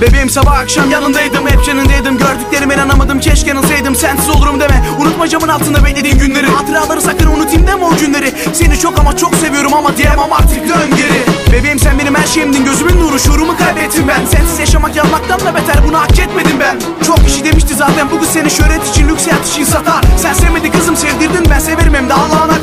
Bebeğim sabah akşam yanındaydım hep yanındaydım Gördüklerime inanamadım keşke yanılsaydım Sensiz olurum deme. Unutma camın altında beklediğin günleri. Hatıraları sakın unutayım deme o günleri. Seni çok ama çok seviyorum ama diyemem artık dön geri. Bebeğim sen benim her şeyimdin gözümün nuru. Şuurumu kaybettim ben. Sensiz yaşamak yanmaktan da beter bunu hak etmedim ben. Çok kişi demişti zaten bugün seni şöhret için lüks hayat için satar. Sen sevmedi kızım sevdirdin ben severim hem de Allah'ına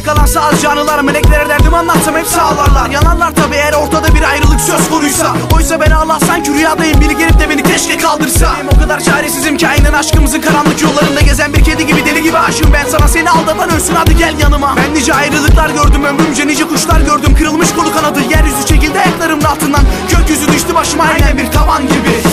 kadar Geriye kalan sağız canlılar meleklere derdim anlatsam hepsi ağlarlar Yanarlar tabi eğer ortada bir ayrılık söz konuysa. Oysa beni Allah sanki rüyadayım biri gelip de beni keşke kaldırsa. Benim o kadar çaresizim ki aynen aşkımızın karanlık yollarında gezen bir kedi gibi deli gibi aşığım. Ben sana Seni aldatan ölsün hadi gel yanıma. Ben nice ayrılıklar gördüm ömrümce nice kuşlar gördüm. Kırılmış kolu kanadı yeryüzü çekildi ayaklarımın altından. Gökyüzü düştü başıma aynen bir tavan gibi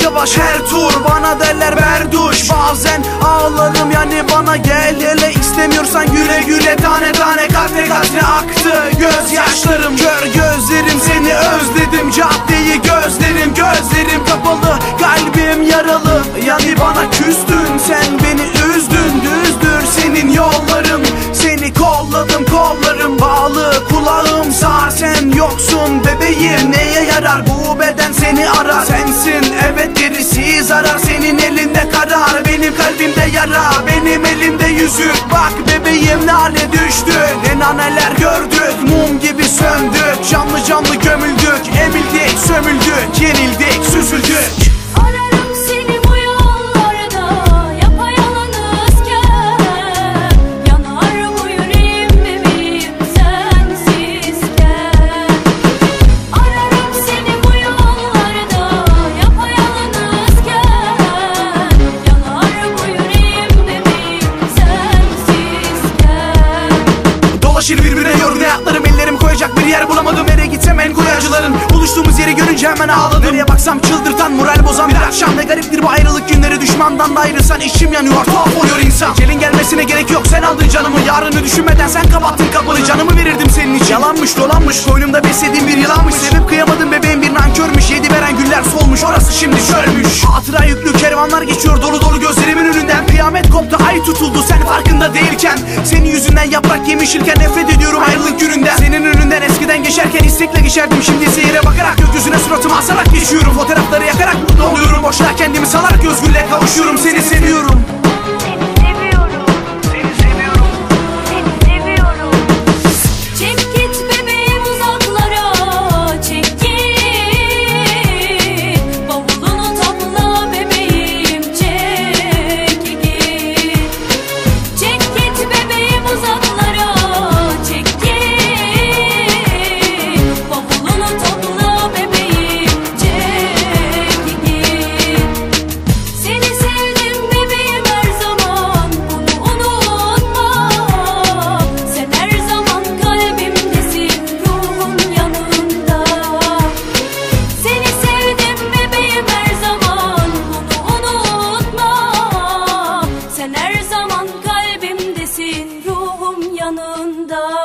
yavaş her tur Bana derler berduş Bazen ağlarım yani bana gel hele istemiyorsan güle güle Tane tane katre katre aktı. Gözyaşlarım Kör gözlerim seni özledim. Caddeyi gözlerim gözlerim kapalı. Kalbim yaralı yani bana küstün Sen beni üzdün. Düzdür senin yolların Seni kolladım kollarım bağlı. Kulağım sağır Sen yoksun bebeğim neye yarar bu beden seni arar zarar senin elinde karar. Benim kalbimde yara benim elimde yüzük. Bak bebeğim ne hale düştü ne naneler gördük. Mum gibi söndük canlı canlı gömüldük. Emildik sömüldük yenildik süzüldük Dolaşır birbirine yorgun hayatlarım ellerim koyacak bir yer bulamadım. Nereye gitsem en koyu acıların Buluştuğumuz yeri görünce hemen ağladım. Nereye baksam çıldırtan moral bozan bir akşam Ne gariptir bu ayrılık günleri. Düşmandan da ayrılsan içim yanıyor tuhaf oluyor insan. Gelin gelmesine gerek yok sen aldın canımı. Yarını düşünmeden sen kapattın kapıyı Canımı verirdim senin için. Yalanmış dolanmış koynumda beslediğim bir yılanmış. Sevip kıyamadım bebeğim solmuş orası şimdi çölmüş. Hatıra yüklü kervanlar geçiyor dolu dolu gözlerimin önünden. Kıyamet koptu ay tutuldu sen farkında değilken. Senin yüzünden yaprak yemişirken nefret ediyorum ayrılık gününden. Senin önünden eskiden geçerken istekle geçerdim Şimdi ise yere bakarak gökyüzüne suratımı asarak geçiyorum. Fotoğrafları yakarak mutlu oluyorum Boşuna kendimi salarak özgürlüğe kavuşuyorum. Seni seviyorum zaman kalbimdesin ruhum yanında